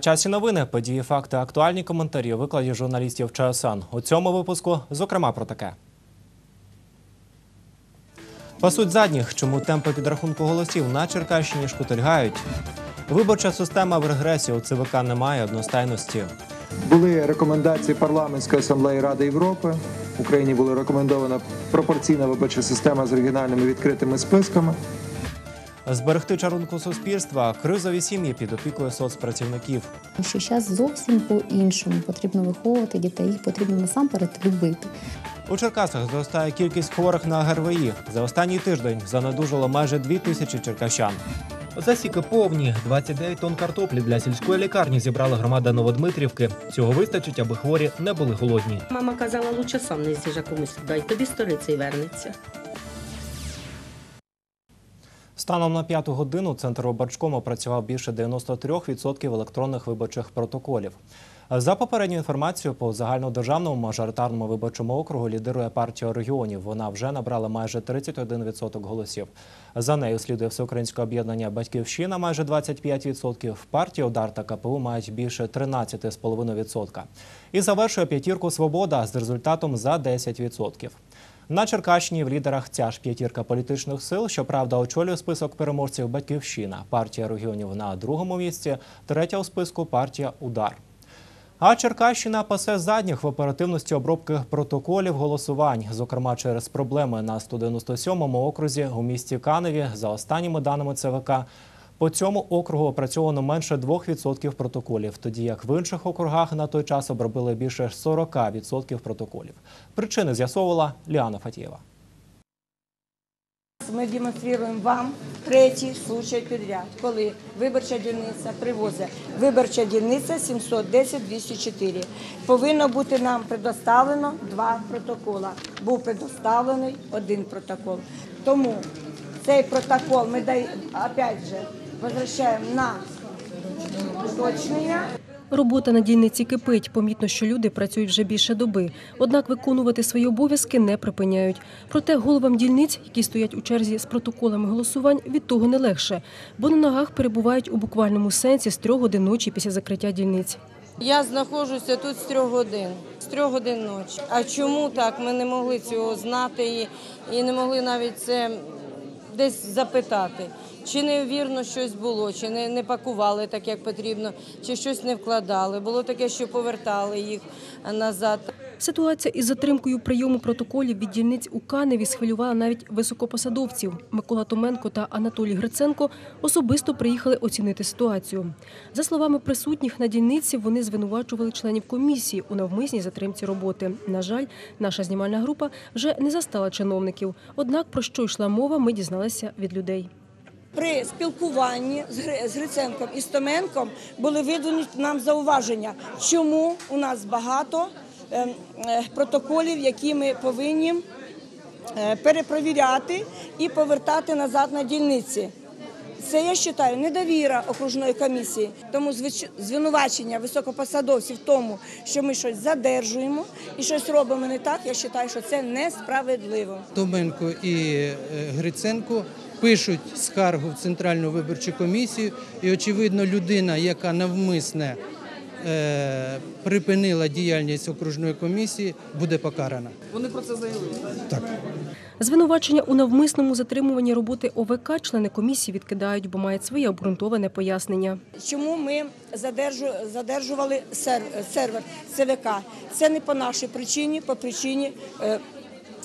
Часі новини, події, факти, актуальні коментарі у викладі журналістів ЧСН. У цьому випуску, зокрема, про таке. Пасуть задніх, чому темпи підрахунку голосів на Черкащині шкутильгають. Виборча система в регресі у ЦВК немає одностайності. Були рекомендації парламентської асамблеї Ради Європи. Україні була рекомендована пропорційна виборча система з регіональними відкритими списками. Зберегти чарунку суспільства, кризові сім'ї під опікою соцпрацівників. Що зараз зовсім по-іншому потрібно виховувати дітей, їх потрібно насамперед любити. У Черкасах зростає кількість хворих на ГРВІ. За останній тиждень занедужало майже дві тисячі черкащан. Засіки повні. 29 тонн картоплі для сільської лікарні зібрала громада Новодмитрівки. Цього вистачить, аби хворі не були голодні. Мама казала, лучше сам не з'їж, а комусь дай. Тобі сториця й вернеться. Станом на п'яту годину центр обачком опрацював більше 93% електронних виборчих протоколів. За попередньою інформацією, по загальнодержавному мажоритарному виборчому округу лідирує партія регіонів. Вона вже набрала майже 31% голосів. За нею слідує всеукраїнське об'єднання Батьківщина майже 25%. Партія Удар та КПУ мають більше 13,5%. І завершує п'ятірку Свобода з результатом за 10%. На Черкащині в лідерах ця ж п'ятірка політичних сил. Щоправда, очолює список переможців Батьківщина. Партія регіонів на другому місці, третя у списку партія Удар. А Черкащина пасе задніх в оперативності обробки протоколів голосувань, зокрема через проблеми на 197-му окрузі у місті Каневі. За останніми даними ЦВК, по цьому округу опрацьовано менше 2% протоколів, тоді як в інших округах на той час обробили більше 40% протоколів. Причини з'ясовувала Ліана Фатієва. Ми демонструємо вам третій случай підряд, коли виборча дільниця привозить. Виборча дільниця 710-204. Повинно бути нам предоставлено два протокола. Був предоставлений один протокол. Тому цей протокол ми дай, опять же возвращаємо на уточнення. Робота на дільниці кипить. Помітно, що люди працюють вже більше доби. Однак виконувати свої обов'язки не припиняють. Проте головам дільниць, які стоять у черзі з протоколами голосувань, від того не легше, бо на ногах перебувають у буквальному сенсі з трьох годин ночі після закриття дільниць. Я знаходжуся тут з трьох годин, з трьох годин ночі. А чому так? Ми не могли цього знати і не могли навіть це десь запитати. Чи невірно щось було, чи не, не пакували так, як потрібно, чи щось не вкладали. Було таке, що повертали їх назад. Ситуація із затримкою прийому протоколів від дільниць у Каневі схвилювала навіть високопосадовців. Микола Томенко та Анатолій Гриценко особисто приїхали оцінити ситуацію. За словами присутніх на дільниці, вони звинувачували членів комісії у навмисній затримці роботи. На жаль, наша знімальна група вже не застала чиновників. Однак про що йшла мова, ми дізналися від людей. При спілкуванні з Гри- Гриценком і Стоменком були видані нам зауваження, чому у нас багато протоколів, які ми повинні е, перепровіряти і повертати назад на дільниці. Це я вважаю недовіра окружної комісії. Тому звинувачення високопосадовців в тому, що ми щось задержуємо і щось робимо не так. Я вважаю, що це несправедливо. Томенко і е, Гриценко пишуть скаргу в Центральну виборчу комісію, і очевидно, людина, яка навмисне е, припинила діяльність окружної комісії, буде покарана. Вони про це заявили Звинувачення у навмисному затримуванні роботи ОВК члени комісії відкидають, бо мають своє обґрунтоване пояснення. Чому ми задержували сервер ЦВК? Це не по нашій причині, по причині.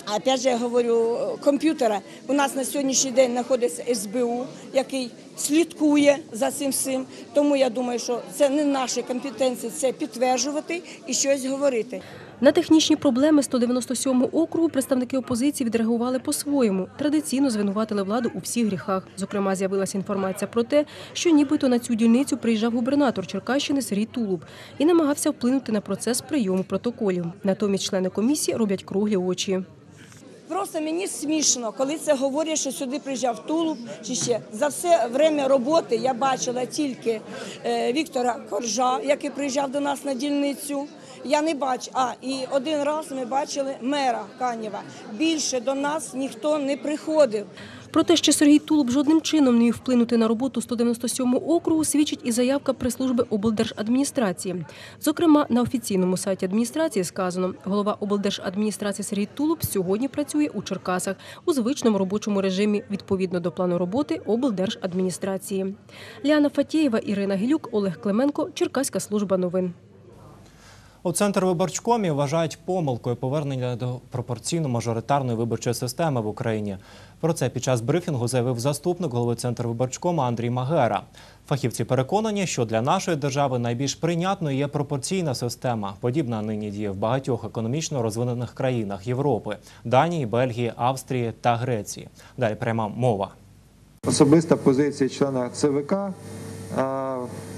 Е, Опять же, я говорю комп'ютера. У нас на сьогоднішній день знаходиться СБУ, який слідкує за цим всім. Тому я думаю, що це не наші компетенції, це підтверджувати і щось говорити. На технічні проблеми 197-го округу представники опозиції відреагували по-своєму. Традиційно звинуватили владу у всіх гріхах. Зокрема, з'явилася інформація про те, що нібито на цю дільницю приїжджав губернатор Черкащини Сергій Тулуб і намагався вплинути на процес прийому протоколів. Натомість члени комісії роблять круглі очі. Просто мені смішно, коли це говорять, що сюди приїжджав Тулуб чи ще. За все время роботи я бачила тільки е, Віктора Коржа, який приїжджав до нас на дільницю. Я не бачу. А і один раз ми бачили мера Канєва. Більше до нас ніхто не приходив. Про те, що Сергій Тулуб жодним чином не міг вплинути на роботу 197 округу, свідчить і заявка прес-служби облдержадміністрації. Зокрема, на офіційному сайті адміністрації сказано, голова облдержадміністрації Сергій Тулуб сьогодні працює у Черкасах у звичному робочому режимі відповідно до плану роботи облдержадміністрації. Ліана Фатєєва, Ірина Гілюк, Олег Клименко, Черкаська служба новин. У центр виборчкомі вважають помилкою повернення до пропорційно-мажоритарної виборчої системи в Україні. Про це під час брифінгу заявив заступник голови центру виборчкома Андрій Магера. Фахівці переконані, що для нашої держави найбільш прийнятною є пропорційна система. Подібна нині діє в багатьох економічно розвинених країнах Європи Данії, Бельгії, Австрії та Греції. Далі пряма мова. Особиста позиція члена ЦВК.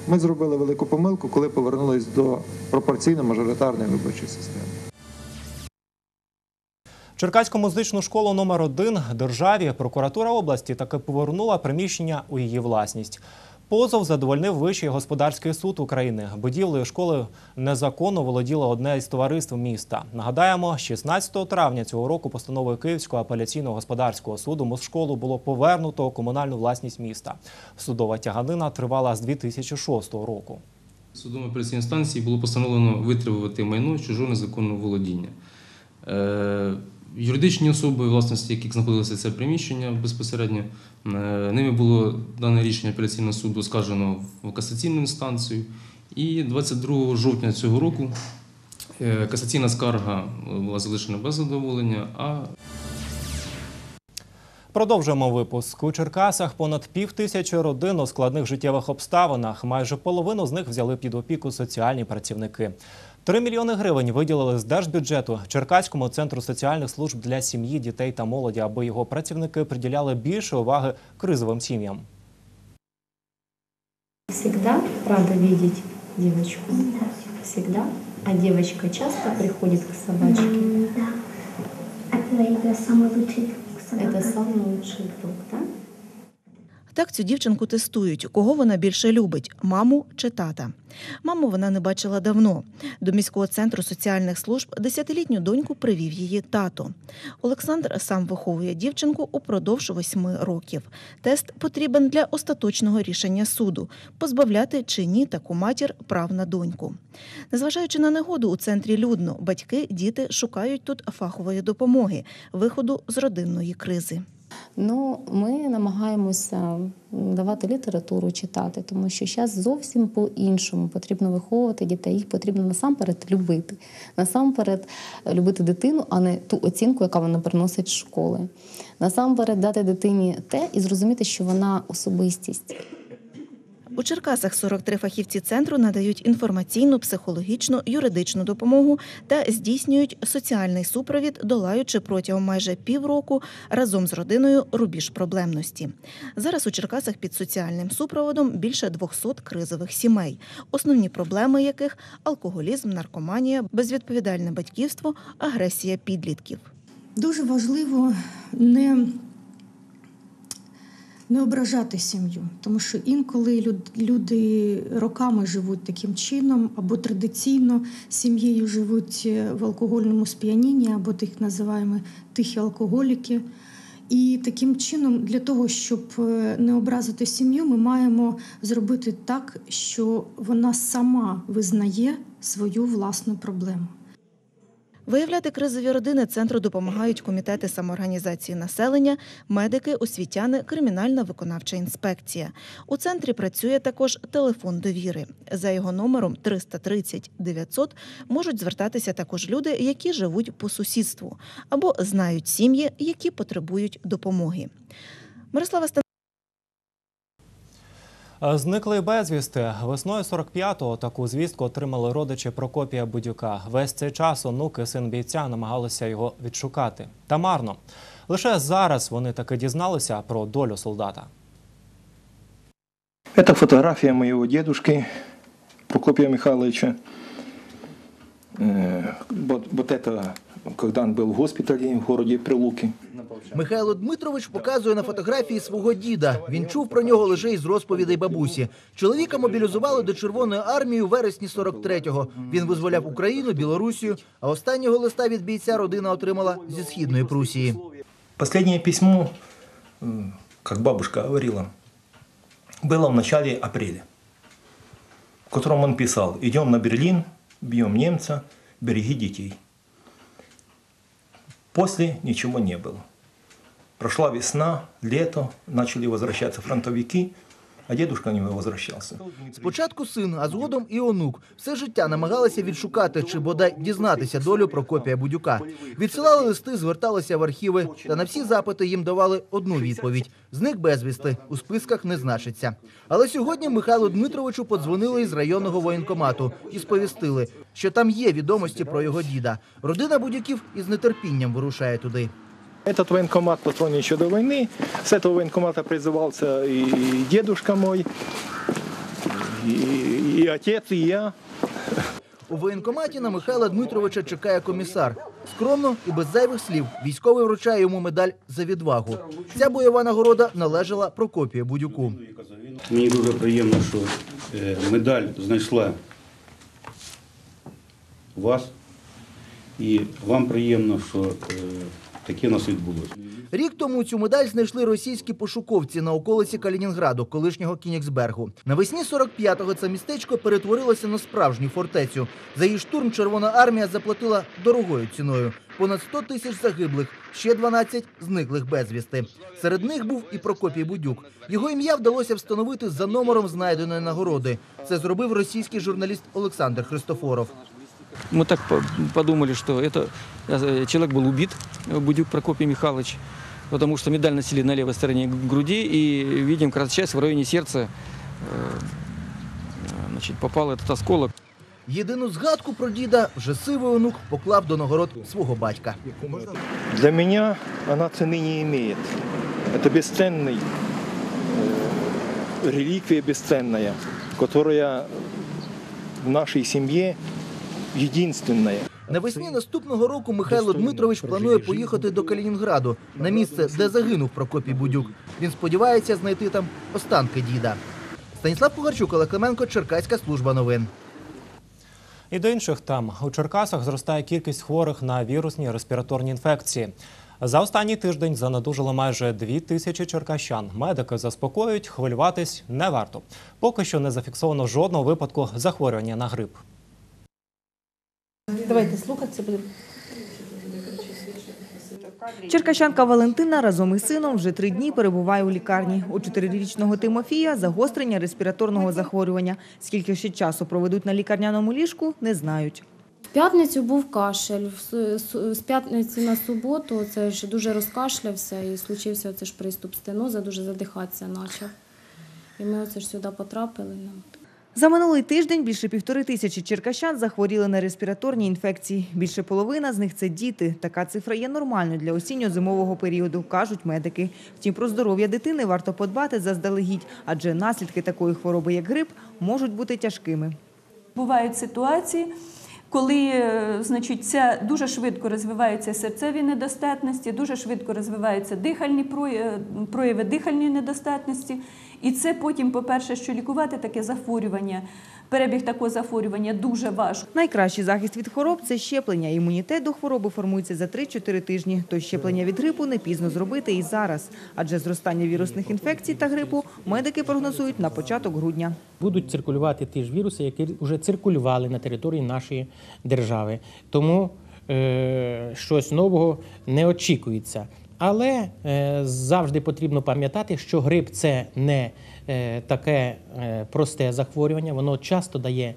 Ми зробили велику помилку, коли повернулись до пропорційно-мажоритарної виборчої системи. Черкаську музичну школу номер 1 державі прокуратура області таки повернула приміщення у її власність. Позов задовольнив Вищий господарський суд України. Будівлею школи незаконно володіло одне із товариств міста. Нагадаємо, 16 травня цього року постановою Київського апеляційного господарського суду Мосшколу було повернуто у комунальну власність міста. Судова тяганина тривала з 2006 року. Судом апеляційної станції було постановлено витребувати майно чужого незаконного володіння. Е, Юридичні особи, власності яких знаходилося це приміщення безпосередньо, е, ними було дане рішення апеляційного суду оскаржено в касаційну інстанцію. І 22 жовтня цього року е, касаційна скарга була залишена без задоволення, а Продовжуємо випуск. У Черкасах понад пів тисячі родин у складних життєвих обставинах. Майже половину з них взяли під опіку соціальні працівники. Три мільйони гривень виділили з держбюджету Черкаському центру соціальних служб для сім'ї, дітей та молоді, аби його працівники приділяли більше уваги кризовим сім'ям. Всегда рада видеть девочку? Всегда? А девочка часто приходит к собачке? Да. Это самый лучший собака. Это самый лучший друг, да? Так цю дівчинку тестують, кого вона більше любить маму чи тата. Маму вона не бачила давно. До міського центру соціальних служб десятилітню доньку привів її тато. Олександр сам виховує дівчинку упродовж восьми років. Тест потрібен для остаточного рішення суду позбавляти чи ні таку матір прав на доньку. Незважаючи на негоду, у центрі людно батьки, діти шукають тут фахової допомоги, виходу з родинної кризи. Ну, ми намагаємося давати літературу читати, тому що зараз зовсім по-іншому потрібно виховувати дітей. Їх потрібно насамперед любити. Насамперед любити дитину, а не ту оцінку, яка вона приносить з школи. Насамперед дати дитині те і зрозуміти, що вона особистість. У Черкасах 43 фахівці центру надають інформаційну, психологічну, юридичну допомогу та здійснюють соціальний супровід, долаючи протягом майже півроку разом з родиною рубіж проблемності. Зараз у Черкасах під соціальним супроводом більше 200 кризових сімей, основні проблеми яких алкоголізм, наркоманія, безвідповідальне батьківство, агресія підлітків. Дуже важливо не, не ображати сім'ю, тому що інколи люд- люди роками живуть таким чином, або традиційно сім'єю живуть е, в алкогольному сп'янінні, або тих називаємо тихі алкоголіки. І таким чином, для того, щоб е, не образити сім'ю, ми маємо зробити так, що вона сама визнає свою власну проблему. Виявляти кризові родини центру допомагають комітети самоорганізації населення, медики, освітяни, кримінальна виконавча інспекція. У центрі працює також телефон довіри. За його номером 330 900 можуть звертатися також люди, які живуть по сусідству або знають сім'ї, які потребують допомоги. Мирослава Стан- Зниклий безвісти. Весною 45-го таку звістку отримали родичі Прокопія Будюка. Весь цей час онуки, син бійця, намагалися його відшукати. Та марно. Лише зараз вони таки дізналися про долю солдата. Это фотография моего дедушки Прокопия Михайловича. Э, Вот, вот это, когда он был в госпитале в городе Прилуки. Михайло Дмитрович показує на фотографії свого діда. Він чув про нього лише із розповідей бабусі. Чоловіка мобілізували до Червоної армії у вересні 43-го. Він визволяв Україну, Білорусію. А останнього листа від бійця родина отримала зі східної Прусії. Последнее письмо как бабушка говорила, было в начале апреля, в котором он писал, идем на Берлин, бьем немца, береги детей. После ничего не было. Прошла весна, лето, начали возвращаться фронтовики, а дедушка не возвращался. Спочатку син, а згодом і онук. Все життя намагалися відшукати чи бодай дізнатися долю Прокопія Будюка. Відсилали листи, зверталися в архіви, та на всі запити їм давали одну відповідь: зник безвісти, у списках не значиться. Але сьогодні Михайлу Дмитровичу подзвонили із районного воєнкомату і сповістили, що там є відомості про його діда. Родина Будюків із нетерпінням вирушає туди. Этот военкомат построен еще до войны. С этого военкомата призывался и дедушка мой, и, и отец, и я. У воєнкоматі на Михайла Дмитровича чекає комісар. Скромно і без зайвих слів військовий вручає йому медаль за відвагу. Ця бойова нагорода належала Прокопію Будюку. Мені дуже приємно, що е, медаль знайшла вас, і вам приємно, що е, таке у нас відбулося. Рік тому цю медаль знайшли російські пошуковці на околиці Калінінграду, колишнього Кінігсбергу. Навесні 45-го це містечко перетворилося на справжню фортецю. За її штурм Червона армія заплатила дорогою ціною. Понад 100 тисяч загиблих, ще 12 зниклих безвісти. Серед них був і Прокопій Будюк. Його ім'я вдалося встановити за номером знайденої нагороди. Це зробив російський журналіст Олександр Христофоров. Мы так по- подумали, что это э, человек был убит, э, Будюк Прокопий Михайлович, потому что медаль носили на левой стороне г- груди, и видим, как раз часть в районе сердца э, э, значит, попал этот осколок. Єдину згадку про діда вже сивий онук поклав до нагород свого батька. Для меня она цены не имеет. Это бесценный, э, реликвия бесценная, которая в нашей семье единственная. Навесні наступного року Михайло Дмитрович планує поїхати до Калінінграду на місце, де загинув Прокопій Будюк. Він сподівається знайти там останки діда. Станіслав Пугарчук, Олег Клименко, Черкаська служба новин. І до інших тем у Черкасах зростає кількість хворих на вірусні респіраторні інфекції. За останній тиждень занедужило майже дві тисячі черкащан. Медики заспокоюють, хвилюватись не варто. Поки що не зафіксовано жодного випадку захворювання на грип. Давайте слухатися будемо. Черкащанка Валентина разом із сином вже три дні перебуває у лікарні. У чотирирічного Тимофія загострення респіраторного захворювання. Скільки ще часу проведуть на лікарняному ліжку, не знають. В п'ятницю був кашель. З п'ятниці на суботу це ж дуже розкашлявся і случився оце ж приступ стеноза, дуже задихатися почав. І ми оце ж сюди потрапили. За минулий тиждень більше півтори тисячі черкащан захворіли на респіраторні інфекції. Більше половина з них це діти. Така цифра є нормальною для осінньо-зимового періоду, кажуть медики. Втім, про здоров'я дитини варто подбати заздалегідь, адже наслідки такої хвороби, як грип, можуть бути тяжкими. Бувають ситуації, коли е, значить, це дуже швидко розвиваються серцеві недостатності, дуже швидко розвиваються дихальні прояви, прояви дихальної недостатності. І це потім, по-перше, що лікувати таке захворювання, перебіг такого захворювання дуже важко. Найкращий захист від хвороб це щеплення. Імунітет до хвороби формується за 3-4 тижні. Тож щеплення від грипу не пізно зробити і зараз. Адже зростання вірусних інфекцій та грипу медики прогнозують на початок грудня. будуть циркулювати ті ж віруси, які вже циркулювали на території нашої держави. Тому е, щось нового не очікується. Але е, завжди потрібно пам'ятати, що грип це не е, таке е, просте захворювання, воно часто дає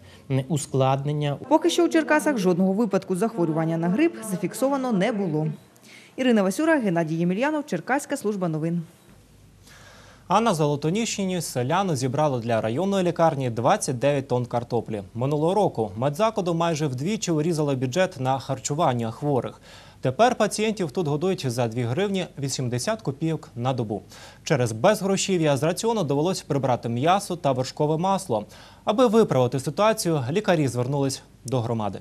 ускладнення. Поки що у Черкасах жодного випадку захворювання на грип зафіксовано не було. Ірина Васюра, Геннадій Ємельянов, Черкаська служба новин. А на Золотоніщині селяни зібрали для районної лікарні 29 тонн картоплі. Минулого року медзакладу майже вдвічі урізали бюджет на харчування хворих. Тепер пацієнтів тут годують за 2 гривні 80 копійок на добу. Через безгрошів'я з раціону довелось прибрати м'ясо та вершкове масло. Аби виправити ситуацію, лікарі звернулись до громади.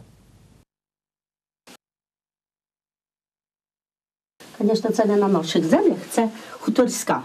Звісно, це не на наших землях, це хуторська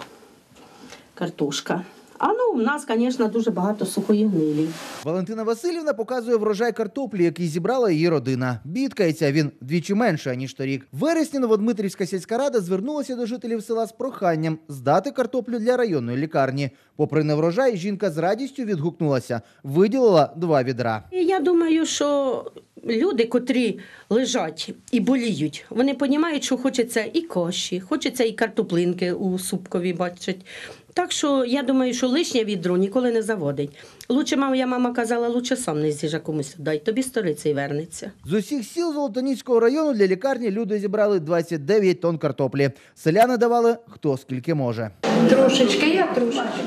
картошка. А ну, у нас, звісно, дуже багато сухої гнилі. Валентина Васильівна показує врожай картоплі, який зібрала її родина. Бідкається він двічі менше ніж торік. В Вересні Новодмитрівська сільська рада звернулася до жителів села з проханням здати картоплю для районної лікарні. Попри неврожай, жінка з радістю відгукнулася, виділила два відра. Я думаю, що люди, котрі лежать і боліють, вони розуміють, що хочеться і коші, хочеться і картоплинки у супкові бачать. Так що я думаю, що лишнє відро ніколи не заводить. Лучше, моя мама казала, лучше сам не з'їжджа комусь дай, тобі сторицей вернеться. З усіх сіл Золотоніського району для лікарні люди зібрали 29 тонн картоплі. Селяни давали хто скільки може. Трошечки, я трошечки.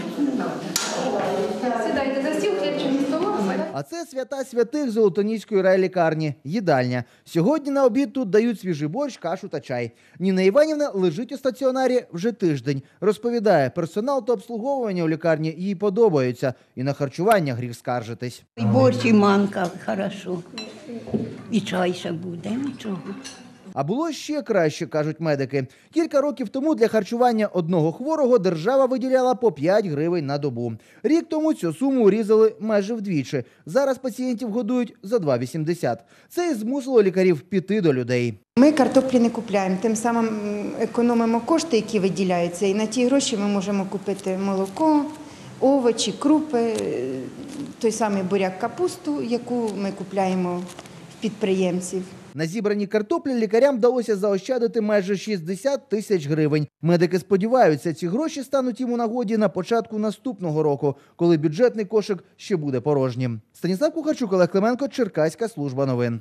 А це свята святих Золотоніської райлікарні – їдальня. Сьогодні на обід тут дають свіжий борщ, кашу та чай. Ніна Іванівна лежить у стаціонарі вже тиждень. Розповідає, персонал та обслуговування у лікарні їй подобаються. І на харчування гріх скаржитись. І борщ, і манка, хорошо. І чай ще буде, нічого. А було ще краще, кажуть медики. Кілька років тому для харчування одного хворого держава виділяла по 5 гривень на добу. Рік тому цю суму урізали майже вдвічі. Зараз пацієнтів годують за 2,80. Це і змусило лікарів піти до людей. Ми картоплі не купляємо, тим самим економимо кошти, які виділяються, і на ті гроші ми можемо купити молоко, овочі, крупи, той самий буряк капусту, яку ми купляємо в підприємців. На зібраній картоплі лікарям вдалося заощадити майже 60 тисяч гривень. Медики сподіваються, ці гроші стануть їм у нагоді на початку наступного року, коли бюджетний кошик ще буде порожнім. Станіслав Кухарчук, Олег Клименко, Черкаська служба новин.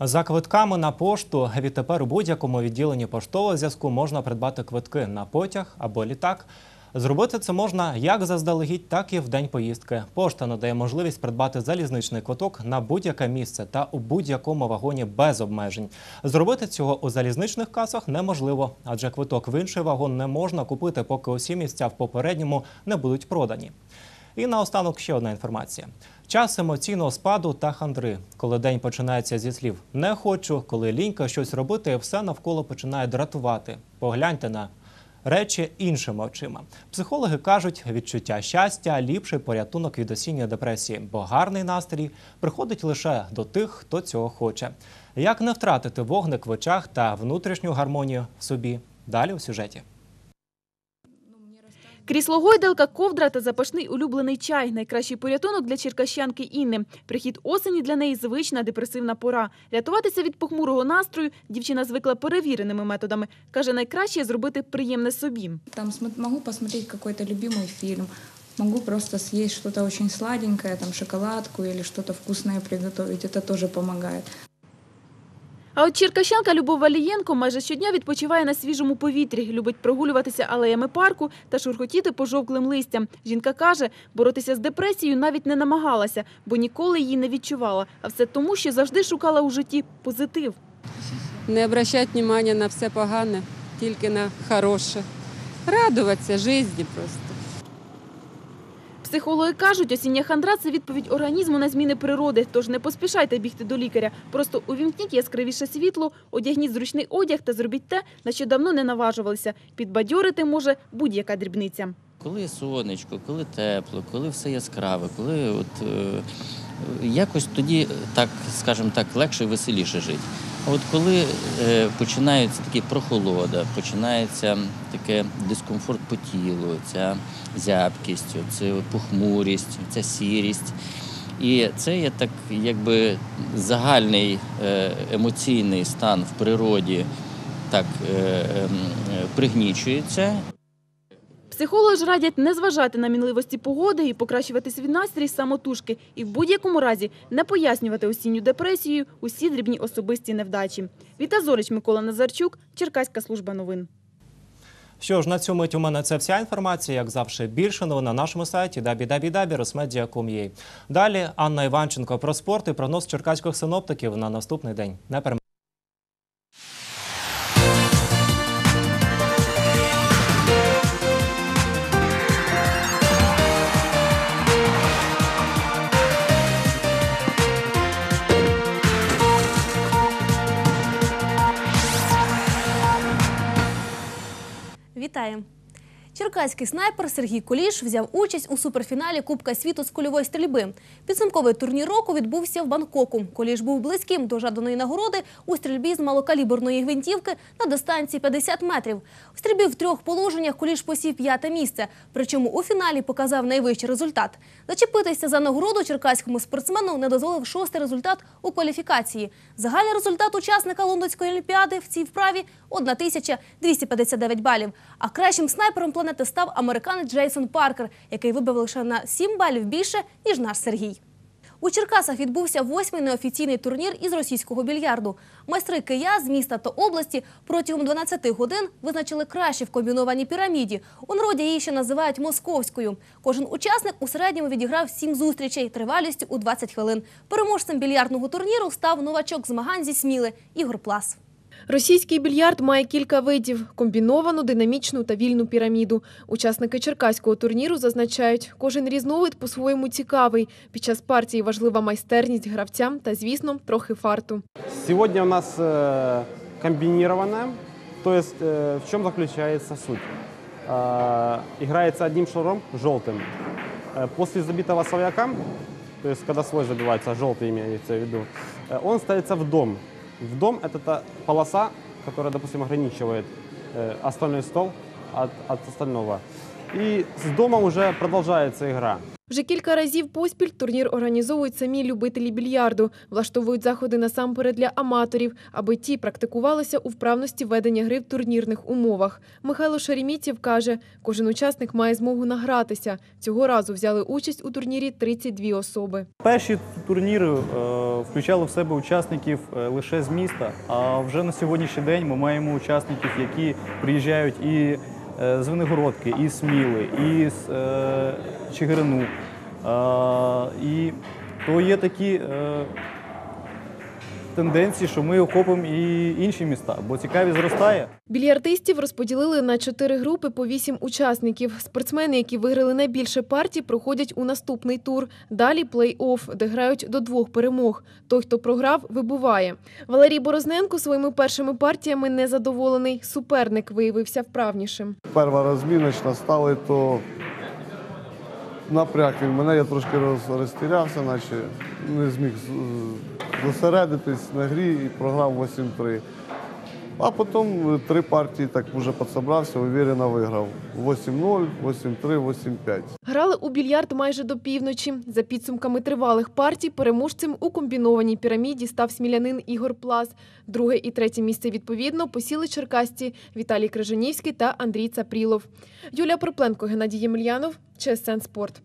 За квитками на пошту відтепер у будь-якому відділенні поштового зв'язку можна придбати квитки на потяг або літак. Зробити це можна як заздалегідь, так і в день поїздки. Пошта надає можливість придбати залізничний квиток на будь-яке місце та у будь-якому вагоні без обмежень. Зробити цього у залізничних касах неможливо, адже квиток в інший вагон не можна купити, поки усі місця в попередньому не будуть продані. І наостанок ще одна інформація: час емоційного спаду та хандри, коли день починається зі слів не хочу, коли лінька щось робити, все навколо починає дратувати. Погляньте на речі іншими очима. Психологи кажуть, відчуття щастя ліпший порятунок від осінньої депресії, бо гарний настрій приходить лише до тих, хто цього хоче. Як не втратити вогник в очах та внутрішню гармонію в собі? Далі у сюжеті. Крісло гойдалка, ковдра та запашний улюблений чай – найкращий порятунок для черкащанки Інни. Прихід осені для неї звична депресивна пора. Рятуватися від похмурого настрою дівчина звикла перевіреними методами. Каже, найкраще зробити приємне собі. Там см- могу посмотреть какой-то любимый фильм, могу просто съесть что-то очень сладенькое, там шоколадку или что-то вкусное приготовить. Это тоже помогает. А от черкащанка Любов Валієнко майже щодня відпочиває на свіжому повітрі, любить прогулюватися алеями парку та шурхотіти пожовклим листям. Жінка каже, боротися з депресією навіть не намагалася, бо ніколи її не відчувала. А все тому, що завжди шукала у житті позитив. Не обращати внимання на все погане, тільки на хороше. Радуватися житті просто. Психологи кажуть, осіння хандра – це відповідь організму на зміни природи. Тож не поспішайте бігти до лікаря. Просто увімкніть яскравіше світло, одягніть зручний одяг та зробіть те, на що давно не наважувалися. Підбадьорити може будь-яка дрібниця. Коли сонечко, коли тепло, коли все яскраве, коли от е, якось тоді так, скажімо так, легше і веселіше жити. А от коли е, починається такі прохолода, починається таке дискомфорт по тілу, ця зябкість, це похмурість, ця сірість. І це є так, якби загальний е, емоційний стан в природі так е, ем, е, пригнічується, Психологи ж радять не зважати на мінливості погоди і покращувати свій настрій самотужки. І в будь-якому разі не пояснювати осінню депресію усі дрібні особисті невдачі. Віта Зорич, Микола Назарчук, Черкаська служба новин. Що ж, на цю мить у мене це вся інформація. Як завжди, більше новин на нашому сайті www.rosmedia.com.ua. Далі Анна Іванченко про спорт і прогноз черкаських синоптиків на наступний день. Не перемагайте. Вітаю! Черкаський снайпер Сергій Куліш взяв участь у суперфіналі Кубка світу з кульової стрільби. Підсумковий турнір року відбувся в Бангкоку. Куліш був близьким до жаданої нагороди у стрільбі з малокаліберної гвинтівки на дистанції 50 метрів. У стрільбі в трьох положеннях Куліш посів п'яте місце. Причому у фіналі показав найвищий результат. Зачепитися за нагороду черкаському спортсмену не дозволив шостий результат у кваліфікації. Загальний результат учасника Лондонської олімпіади в цій вправі 1259 балів. А кращим снайпером планети став американець Джейсон Паркер, який вибив лише на 7 балів більше, ніж наш Сергій. У Черкасах відбувся восьмий неофіційний турнір із російського більярду. Майстри кия з міста та області протягом 12 годин визначили кращі в комбінованій піраміді. У народі її ще називають московською. Кожен учасник у середньому відіграв сім зустрічей тривалістю у 20 хвилин. Переможцем більярдного турніру став новачок змагань зі Сміли Ігор Плас. Російський більярд має кілька видів – комбіновану, динамічну та вільну піраміду. Учасники черкаського турніру зазначають, кожен різновид по-своєму цікавий. Під час партії важлива майстерність гравцям та, звісно, трохи фарту. Сегодня у нас э, комбинированная, то есть э, в чем заключается суть? Э, играется одним шаром, желтым. Э, после забитого словяка, то есть когда свой забивается, желтый имеется в виду, э, он ставится в дом. В дом это та полоса, которая, допустим, ограничивает э, остальной стол от, от остального. И с дома уже продолжается игра. Вже кілька разів поспіль турнір організовують самі любителі більярду, влаштовують заходи насамперед для аматорів, аби ті практикувалися у вправності ведення гри в турнірних умовах. Михайло Шеремітєв каже, кожен учасник має змогу награтися. Цього разу взяли участь у турнірі 32 особи. Перші турніри е, включали в себе учасників е, лише з міста. А вже на сьогоднішній день ми маємо учасників, які приїжджають і з Виногородки, і Сміли, і з е, Чигирину. Е, і то є такі е, тенденції, що ми охопимо і інші міста, бо цікавість зростає. Більярдистів розподілили на чотири групи по вісім учасників. Спортсмени, які виграли найбільше партій, проходять у наступний тур. Далі плей-офф, де грають до двох перемог. Той, хто програв, вибуває. Валерій Борозненко своїми першими партіями незадоволений. Суперник виявився вправнішим. Перша розміночна стали, то напряг він мене, я трошки роз, розтірявся, наче не зміг зосередитись на грі і програв 8-3. А потім три партії так вже підсобрався, уверенно виграв. 8-0, 8-3, 8-5. Грали у більярд майже до півночі. За підсумками тривалих партій переможцем у комбінованій піраміді став смілянин Ігор Плас. Друге і третє місце відповідно посіли черкасці Віталій Крижанівський та Андрій Цапрілов. Юлія Пропленко, Геннадій Ємельянов, ЧСН Спорт.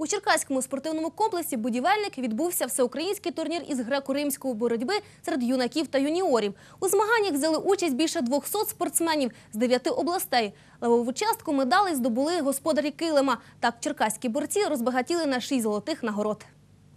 У Черкаському спортивному комплексі «Будівельник» відбувся всеукраїнський турнір із греко-римської боротьби серед юнаків та юніорів. У змаганнях взяли участь більше 200 спортсменів з 9 областей. Левову частку медалей здобули господарі килима. Так черкаські борці розбагатіли на 6 золотих нагород.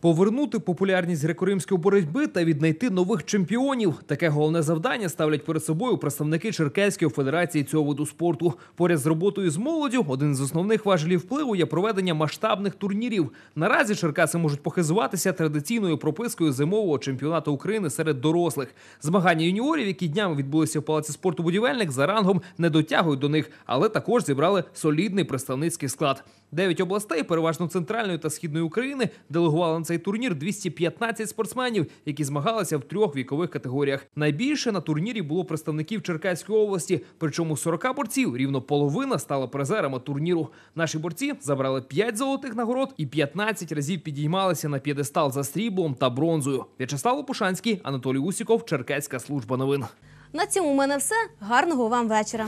Повернути популярність греко-римської боротьби та віднайти нових чемпіонів. Таке головне завдання ставлять перед собою представники Черкаської федерації цього виду спорту. Поряд з роботою з молоддю, один з основних важелів впливу є проведення масштабних турнірів. Наразі Черкаси можуть похизуватися традиційною пропискою зимового чемпіонату України серед дорослих. Змагання юніорів, які днями відбулися в палаці спорту будівельник, за рангом не дотягують до них, але також зібрали солідний представницький склад. Дев'ять областей, переважно центральної та східної України, делегували на цей турнір 215 спортсменів, які змагалися в трьох вікових категоріях. Найбільше на турнірі було представників Черкаської області. Причому з 40 борців рівно половина стала призерами турніру. Наші борці забрали 5 золотих нагород і 15 разів підіймалися на п'єдестал за сріблом та бронзою. В'ячеслав Лопушанський, Анатолій Усіков, Черкаська служба новин. На цьому у мене все. Гарного вам вечора.